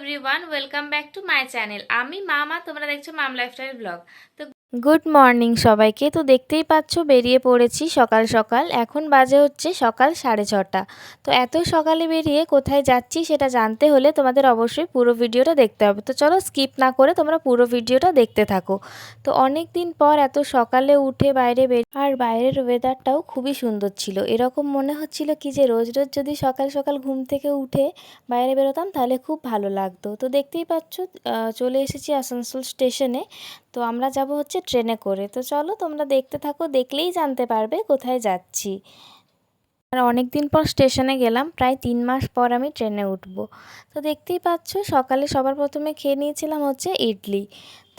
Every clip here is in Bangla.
Everyone welcome back to my channel আমি মামা তোমরা দেখছ মাম লাইফস্টাইল ব্লগ। তো গুড মর্নিং সবাইকে। তো দেখতেই পাচ্ছ, বেরিয়ে পড়েছি সকাল সকাল। এখন বাজে হচ্ছে সকাল সাড়ে ছটা। তো এত সকালে বেরিয়ে কোথায় যাচ্ছি সেটা জানতে হলে তোমাদের অবশ্যই পুরো ভিডিওটা দেখতে হবে। তো চলো স্কিপ না করে তোমরা পুরো ভিডিওটা দেখতে থাকো। তো অনেক দিন পর এত সকালে উঠে বাইরে বের আর বাইরের ওয়েদারটাও খুবই সুন্দর ছিল। এরকম মনে হচ্ছিল কি যে রোজ রোজ যদি সকাল সকাল ঘুম থেকে উঠে বাইরে বেরোতাম তাহলে খুব ভালো লাগতো। তো দেখতেই পাচ্ছ চলে এসেছি আসানসোল স্টেশনে। তো আমরা যাব হচ্ছে ট্রেনে করে। তো চলো তোমরা দেখতে থাকো, দেখলেই জানতে পারবে কোথায় যাচ্ছি। আর অনেক দিন পর স্টেশনে গেলাম, প্রায় তিন মাস পর আমি ট্রেনে উঠব। তো দেখতেই পাচ্ছ, সকালে সবার প্রথমে খেয়ে নিয়েছিলাম হচ্ছে ইডলি।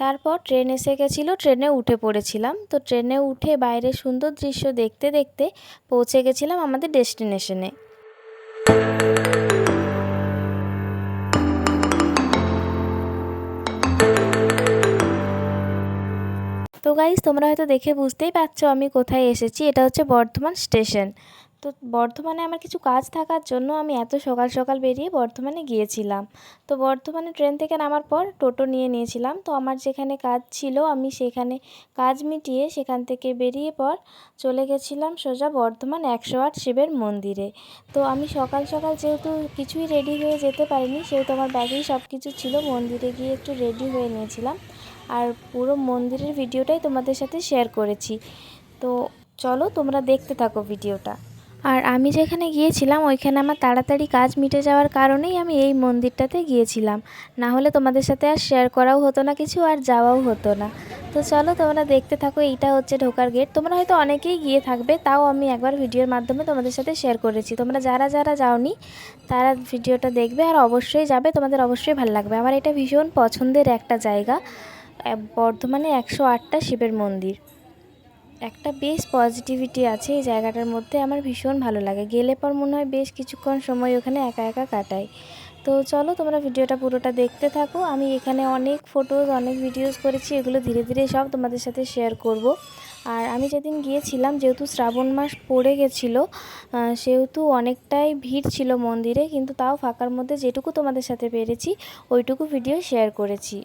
তারপর ট্রেন এসে গেছিল, ট্রেনে উঠে পড়েছিলাম। তো ট্রেনে উঠে বাইরে সুন্দর দৃশ্য দেখতে দেখতে পৌঁছে গেছিলাম আমাদের ডেস্টিনেশনে। তো গাইজ তোমরা হয়তো দেখে বুঝতেই পারছ আমি কোথায় এসেছি। এটা হচ্ছে বর্ধমান স্টেশন। তো বর্ধমানে আমার কিছু কাজ থাকার জন্য আমি এত সকাল সকাল বেরিয়ে বর্ধমানে গিয়েছিলাম। তো বর্ধমানে ট্রেন থেকে নামার পর টোটো নিয়ে নিয়েছিলাম। তো আমার যেখানে কাজ ছিল আমি সেখানে কাজ মিটিয়ে সেখান থেকে বেরিয়ে পর চলে গেছিলাম সোজা বর্ধমান একশো আট শিবের মন্দিরে। তো আমি সকাল সকাল যেহেতু কিছুই রেডি হয়ে যেতে পারিনি, সেহেতু আমার ব্যাগেই সব কিছু ছিল, মন্দিরে গিয়ে একটু রেডি হয়ে নিয়েছিলাম। আর পুরো মন্দিরের ভিডিওটাই তোমাদের সাথে শেয়ার করেছি। তো চলো তোমরা দেখতে থাকো ভিডিওটা। আর আমি যেখানে গিয়েছিলাম, ওইখানে আমার তাড়াতাড়ি কাজ মিটে যাওয়ার কারণেই আমি এই মন্দিরটাতে গিয়েছিলাম। না হলে তোমাদের সাথে আর শেয়ার করাও হতো না, কিছু আর যাওয়াও হতো না। তো চলো তোমরা দেখতে থাকো, এইটা হচ্ছে ঢোকার গেট তোমরা হয়তো অনেকেই গিয়ে থাকবে, তাও আমি একবার ভিডিওর মাধ্যমে তোমাদের সাথে শেয়ার করেছি। তোমরা যারা যারা যাওনি, তারা ভিডিওটা দেখবে আর অবশ্যই যাবে। তোমাদের অবশ্যই ভালো লাগবে। আমার এটা ভীষণ পছন্দের একটা জায়গা। বর্ধমানে একশো আটটা শিবের মন্দির। একটা বেশ পজিটিভিটি আছে এই জায়গাটার মধ্যে, আমার ভীষণ ভালো লাগে। গেলে পর মনে হয় বেশ কিছুক্ষণ সময় ওখানে একা একা কাটাই। তো চলো তোমরা ভিডিওটা পুরোটা দেখতে থাকো। আমি এখানে অনেক ফটোজ অনেক ভিডিওস করেছি, এগুলো ধীরে ধীরে সব তোমাদের সাথে শেয়ার করব। আর আমি যেদিন গিয়েছিলাম, যেহেতু শ্রাবণ মাস পড়ে গেছিল সেহেতু অনেকটাই ভিড় ছিল মন্দিরে, কিন্তু তাও ফাঁকার মধ্যে যেটুকু তোমাদের সাথে পেরেছি, ওইটুকু ভিডিও শেয়ার করেছি।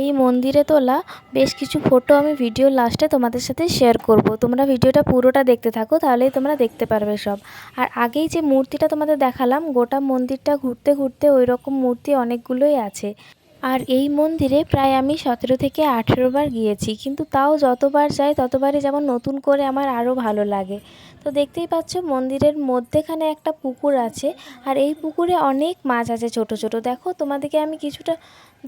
এই মন্দিরে তোলা বেশ কিছু ফটো আমি ভিডিও লাস্টে তোমাদের সাথে শেয়ার করব। তোমরা ভিডিওটা পুরোটা দেখতে থাকো, তাহলেই তোমরা দেখতে পারবে সব। আর আগেই যে মূর্তিটা তোমাদের দেখালাম, গোটা মন্দিরটা ঘুরতে ঘুরতে ওই রকম মূর্তি অনেকগুলোই আছে। আর এই মন্দিরে প্রায় আমি সতেরো থেকে আঠেরো বার গিয়েছি, কিন্তু তাও যতবার যাই ততবারই যেমন নতুন করে আমার আরও ভালো লাগে। তো দেখতেই পাচ্ছ মন্দিরের মধ্যেখানে একটা পুকুর আছে, আর এই পুকুরে অনেক মাছ আছে ছোট ছোট। দেখো তোমাদেরকে আমি কিছুটা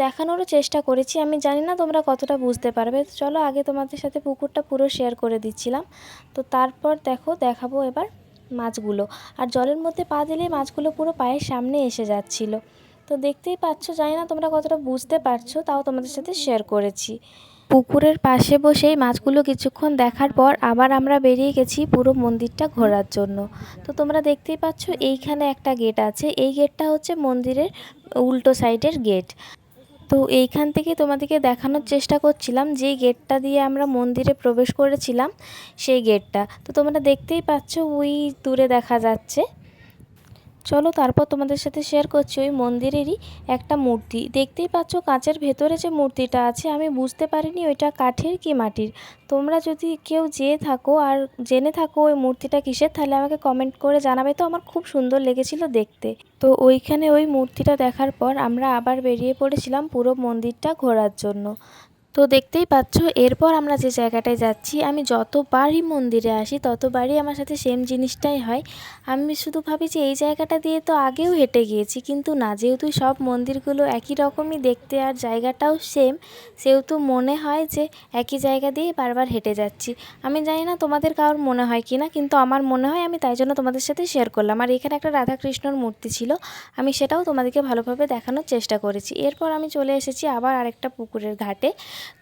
দেখানোরও চেষ্টা করেছি, আমি জানি না তোমরা কতটা বুঝতে পারবে। চলো আগে তোমাদের সাথে পুকুরটা পুরো শেয়ার করে দিচ্ছিলাম। তো তারপর দেখো দেখাবো এবার মাছগুলো। আর জলের মধ্যে পা দিলে মাছগুলো পুরো পায়ের সামনে এসে যাচ্ছিল। তো দেখতেই পাচ্ছ, জানি না তোমরা কতটা বুঝতে পারছ, তাও তোমাদের সাথে শেয়ার করেছি। পুকুরের পাশে বসেই মাছগুলো কিছুক্ষণ দেখার পর আবার আমরা বেরিয়ে গেছি পুরো মন্দিরটা ঘোরার জন্য। তো তোমরা দেখতেই পাচ্ছ, এইখানে একটা গেট আছে। এই গেটটা হচ্ছে মন্দিরের উল্টো সাইডের গেট তো এইখান থেকে তোমাদেরকে দেখানোর চেষ্টা করছিলাম যে গেটটা দিয়ে আমরা মন্দিরে প্রবেশ করেছিলাম, সেই গেটটা তো তোমরা দেখতেই পাচ্ছ, ওই দূরে দেখা যাচ্ছে। চলো তারপর তোমাদের সাথে শেয়ার করছি ওই মন্দিরেরই একটা মূর্তি। দেখতেই পাচ্ছ কাঁচের ভেতরে যে মূর্তিটা আছে, আমি বুঝতে পারিনি ওইটা কাঠের কি মাটির। তোমরা যদি কেউ যেয়ে থাকো আর জেনে থাকো ওই মূর্তিটা কিসের, তাহলে আমাকে কমেন্ট করে জানাবে। তো আমার খুব সুন্দর লেগেছিল দেখতে। তো ওইখানে ওই মূর্তিটা দেখার পর আমরা আবার বেরিয়ে পড়েছিলাম পুরো মন্দিরটা ঘোরার জন্য। তো দেখতেই পাচ্ছ, এরপর আমরা যে জায়গাটায় যাচ্ছি, আমি যতবারই মন্দিরে আসি, ততবারই আমার সাথে সেম জিনিসটাই হয়। আমি শুধু ভাবি যে এই জায়গাটা দিয়ে তো আগেও হেঁটে গিয়েছি, কিন্তু না, যেহেতু সব মন্দিরগুলো একই রকমই দেখতে আর জায়গাটাও সেম সেহেতু মনে হয় যে একই জায়গা দিয়ে বারবার হেঁটে যাচ্ছি। আমি জানি না তোমাদের কারোর মনে হয় কি না কিন্তু আমার মনে হয় আমি তাই জন্য তোমাদের সাথে শেয়ার করলাম। আর এখানে একটা রাধাকৃষ্ণর মূর্তি ছিল, আমি সেটাও তোমাদেরকে ভালোভাবে দেখানোর চেষ্টা করেছি। এরপর আমি চলে এসেছি আবার আরেকটা পুকুরের ঘাটে।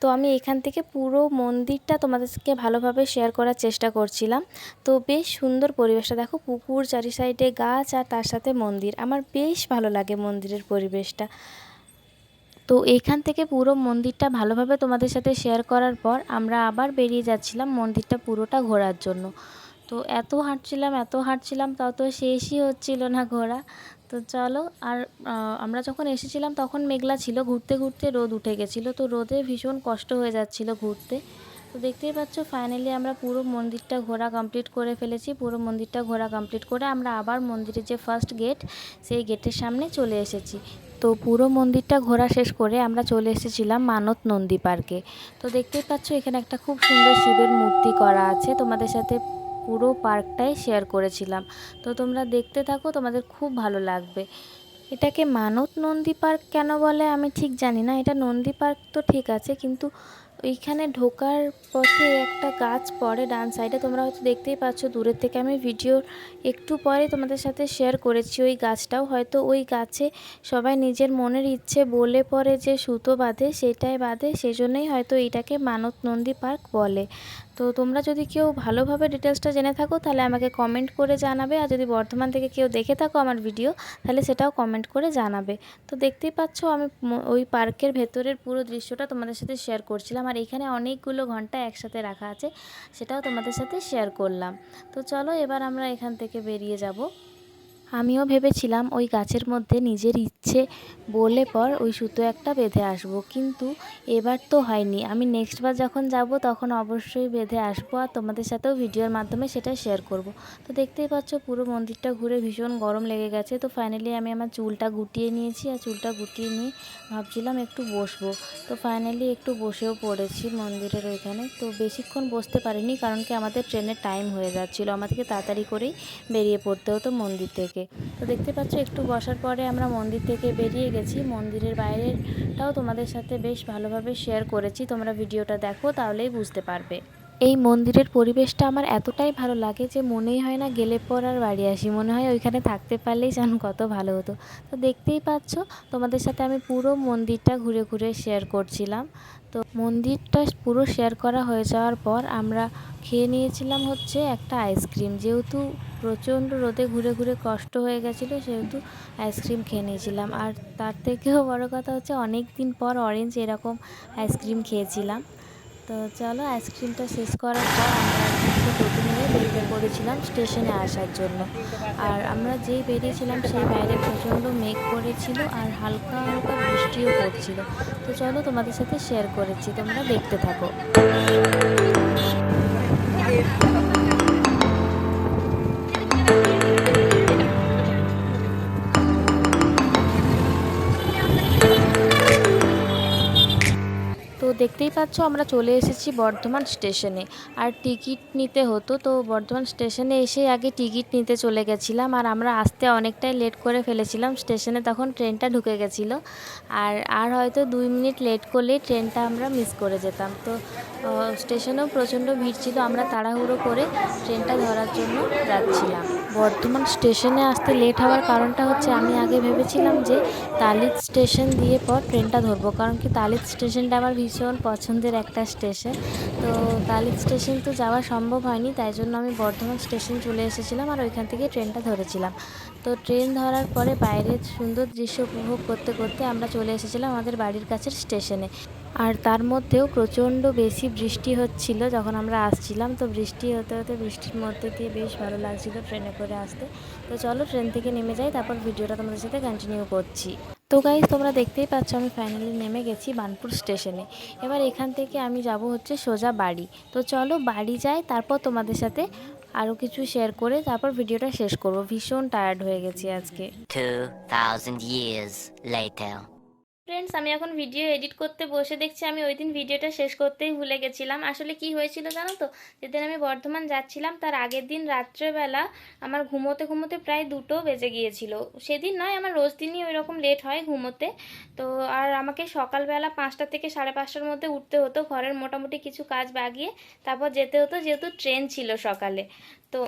তো আমি এখান থেকে পুরো মন্দিরটা তোমাদেরকে ভালোভাবে শেয়ার করার চেষ্টা করছিলাম। তো বেশ সুন্দর পরিবেশটা। দেখো পুকুর, চারি সাইডে গাছ আর তার সাথে মন্দির। আমার বেশ ভালো লাগে মন্দিরের পরিবেশটা। তো এইখান থেকে পুরো মন্দিরটা ভালোভাবে তোমাদের সাথে শেয়ার করার পর আমরা আবার বেরিয়ে যাচ্ছিলাম মন্দিরটা পুরোটা ঘোরার জন্য। তো এত হাঁটছিলাম এত হাঁটছিলাম, তাও তো শেষই হচ্ছিল না ঘোরা। তো চলো, আর আমরা যখন এসেছিলাম তখন মেঘলা ছিল, ঘুরতে ঘুরতে রোদ উঠে গেছিল। তো রোদে ভীষণ কষ্ট হয়ে যাচ্ছিল ঘুরতে। তো দেখতেই পাচ্ছ ফাইনালি আমরা পুরো মন্দিরটা ঘোরা কমপ্লিট করে ফেলেছি। পুরো মন্দিরটা ঘোরা কমপ্লিট করে আমরা আবার মন্দিরের যে ফার্স্ট গেট সেই গেটের সামনে চলে এসেছি। তো পুরো মন্দিরটা ঘোরা শেষ করে আমরা চলে এসেছিলাম মানত নন্দী পার্কে তো দেখতেই পাচ্ছ, এখানে একটা খুব সুন্দর শিবের মূর্তি করা আছে। তোমাদের সাথে পুরো পার্কটাই শেয়ার করেছিলাম। তো তোমরা দেখতে থাকো, তোমাদের খুব ভালো লাগবে। এটাকে মানত নন্দী পার্ক কেন বলে আমি ঠিক জানি না। এটা নন্দী পার্ক তো ঠিক আছে, কিন্তু ওইখানে ঢোকার পথে একটা গাছ পড়ে ডান সাইডে তোমরা হয়তো দেখতেই পাচ্ছ, দূরের থেকে আমি ভিডিওর একটু পরে তোমাদের সাথে শেয়ার করেছি। ওই গাছটাও হয়তো ওই গাছে সবাই নিজের মনের ইচ্ছে বলে পরে যে সুতো বাঁধে, সেটাই বাঁধে। সেজন্যই হয়তো এইটাকে মানত নন্দী পার্ক বলে। তো তোমরা যদি কেউ ভালোভাবে ডিটেলসটা জেনে থাকো, তাহলে আমাকে কমেন্ট করে জানাবে। আর যদি বর্ধমান থেকে কেউ দেখে থাকো আমার ভিডিও তাহলে সেটাও কমেন্ট করে জানাবে। তো দেখতেই পাচ্ছ, আমি ওই পার্কের ভেতরের পুরো দৃশ্যটা তোমাদের সাথে শেয়ার করছিলাম। আর এখানে অনেকগুলো ঘণ্টা একসাথে রাখা আছে, সেটাও তোমাদের সাথে শেয়ার করলাম। তো চলো, এবার আমরা এখান থেকে বেরিয়ে যাব। আমিও ভেবেছিলাম ওই গাছের মধ্যে নিজের ইচ্ছে বলে পর ওই সুতো একটা বেঁধে আসব, কিন্তু এবার তো হয়নি। আমি নেক্সট বার যখন যাব তখন অবশ্যই বেঁধে আসব আর তোমাদের সাথেও ভিডিওর মাধ্যমে সেটা শেয়ার করব। তো দেখতেই পাচ্ছ পুরো মন্দিরটা ঘুরে ভীষণ গরম লেগে গেছে। তো ফাইনালি আমি আমার চুলটা গুটিয়ে নিয়েছি আর চুলটা গুটিয়ে নিয়ে ভাবছিলাম একটু বসবো। তো ফাইনালি একটু বসেও পড়েছি মন্দিরের ওইখানে। তো বেশিক্ষণ বসতে পারিনি কারণ কি আমাদের ট্রেনের টাইম হয়ে যাচ্ছিল। আমাদেরকে তাড়াতাড়ি করেই বেরিয়ে পড়তে হতো মন্দির থেকে। তো দেখতে পাচ্ছ, একটু বসার পরে আমরা মন্দির থেকে বেরিয়ে গেছি। মন্দিরের বাইরেটাও তোমাদের সাথে বেশ ভালোভাবে শেয়ার করেছি। তোমরা ভিডিওটা দেখো, তাহলেই বুঝতে পারবে। এই মন্দিরের পরিবেশটা আমার এতটাই ভালো লাগে যে মনেই হয় না গেলে পর আর বাড়ি আসি। মনে হয় ওইখানে থাকতে পারলেই যেন কত ভালো হতো। তো দেখতেই পাচ্ছ, তোমাদের সাথে আমি পুরো মন্দিরটা ঘুরে ঘুরে শেয়ার করছিলাম। তো মন্দিরটা পুরো শেয়ার করা হয়ে যাওয়ার পর আমরা খেয়ে নিয়েছিলাম হচ্ছে একটা আইসক্রিম যেহেতু প্রচণ্ড রোদে ঘুরে ঘুরে কষ্ট হয়ে গেছিল, সেহেতু আইসক্রিম খেয়ে নিয়েছিলাম। আর তার থেকেও বড় কথা হচ্ছে অনেক দিন পর অরেঞ্জ এরকম আইসক্রিম খেয়েছিলাম। তো চলো আইসক্রিমটা শেষ করার পর আমরা একটা করেছিলাম স্টেশনে আসার জন্য। আর আমরা যেই বেরিয়েছিলাম সেই বাইরে প্রচণ্ড মেঘ করেছিল আর হালকা হালকা বৃষ্টিও পড়ছিল। তো চলো তোমাদের সাথে শেয়ার করেছি, তোমরা দেখতে থাকো। দেখতেই পাচ্ছ, আমরা চলে এসেছি বর্ধমান স্টেশনে। আর টিকিট নিতে হতো, তো বর্ধমান স্টেশনে এসে আগে টিকিট নিতে চলে গেছিলাম। আর আমরা আসতে অনেকটাই লেট করে ফেলেছিলাম, স্টেশনে তখন ট্রেনটা ঢুকে গেছিল। আর আর হয়তো দুই মিনিট লেট করলেই ট্রেনটা আমরা মিস করে যেতাম। তো স্টেশনেও প্রচণ্ড ভিড় ছিল। আমরা তাড়াহুড়ো করে ট্রেনটা ধরার জন্য যাচ্ছিলাম। বর্ধমান স্টেশনে আসতে লেট হওয়ার কারণটা হচ্ছে আমি আগে ভেবেছিলাম যে তালিত স্টেশন দিয়ে পর ট্রেনটা ধরবো। কারণ কি তালিত স্টেশনটা আমার ভীষণ পছন্দের একটা স্টেশন। তো তালিত স্টেশন তো যাওয়া সম্ভব হয়নি, তাই জন্য আমি বর্ধমান স্টেশন চলে এসেছিলাম আর ওইখান থেকে ট্রেনটা ধরেছিলাম। তো ট্রেন ধরার পরে বাইরের সুন্দর দৃশ্য উপভোগ করতে করতে আমরা চলে এসেছিলাম আমাদের বাড়ির কাছের স্টেশনে। আর তার মধ্যেও প্রচণ্ড বেশি বৃষ্টি হচ্ছিল যখন আমরা আসছিলাম। তো বৃষ্টি হতে হতে বৃষ্টির মধ্যে দিয়ে বেশ ভালো লাগছিল ট্রেনে করে আসতে। তো চলো ট্রেন থেকে নেমে যাই তারপর ভিডিওটা তোমাদের সাথে কন্টিনিউ করছি। তো গাইজ তোমরা দেখতেই পাচ্ছ আমি ফাইনালি নেমে গেছি বানপুর স্টেশনে এবার এখান থেকে আমি যাব হচ্ছে সোজা বাড়ি। তো চলো বাড়ি যাই তারপর তোমাদের সাথে আরও কিছু শেয়ার করে তারপর ভিডিওটা শেষ করব। ভীষণ টায়ার্ড হয়ে গেছি আজকে। 2,000 years later. ফ্রেন্ডস আমি এখন ভিডিও এডিট করতে বসে দেখছি, আমি ওই দিন ভিডিওটা শেষ করতেই ভুলে গেছিলাম। আসলে কি হয়েছিল জানো তো? যেদিন আমি বর্ধমান যাচ্ছিলাম, তার আগের দিন রাত্রেবেলা আমার ঘুমোতে ঘুমোতে প্রায় দুটো বেজে গিয়েছিল। সেদিন নয়, আমার রোজ দিনই ওই রকম লেট হয় ঘুমোতে। তো আর আমাকে সকালবেলা পাঁচটা থেকে সাড়ে পাঁচটার মধ্যে উঠতে হতো, ঘরের মোটামুটি কিছু কাজ বাগিয়ে, তারপর যেতে হতো, যেহেতু ট্রেন ছিল সকালে। তো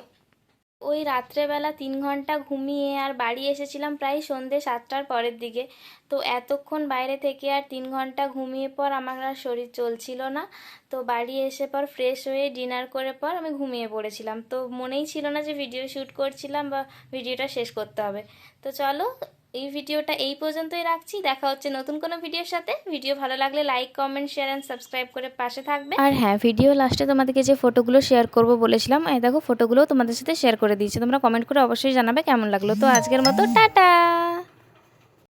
ওই রাত্রেবেলা তিন ঘণ্টা ঘুমিয়ে আর বাড়ি এসেছিলাম প্রায় সন্ধে সাতটার পরের দিকে। তো এতক্ষণ বাইরে থেকে আর তিন ঘণ্টা ঘুমিয়ে পর আমার আর শরীর চলছিল না। তো বাড়ি এসে পর ফ্রেশ হয়ে ডিনার করে পর আমি ঘুমিয়ে পড়েছিলাম। তো মনেই ছিল না যে ভিডিও শ্যুট করছিলাম বা ভিডিওটা শেষ করতে হবে। তো চলো, এই ভিডিওটা এই পর্যন্তই রাখছি। দেখা হচ্ছে নতুন কোনো ভিডিওর সাথে। ভিডিও ভালো লাগলে like comment share and subscribe করে পাশে থাকবে। আর হ্যাঁ ভিডিও লাস্টে তোমাদেরকে যে ফটোগুলো শেয়ার করব বলেছিলাম, এই দেখো ফটোগুলো তোমাদের সাথে শেয়ার করে দিয়েছি। তোমরা কমেন্ট করে অবশ্যই জানাবে কেমন লাগল। তো আজকের মতো, টাটা!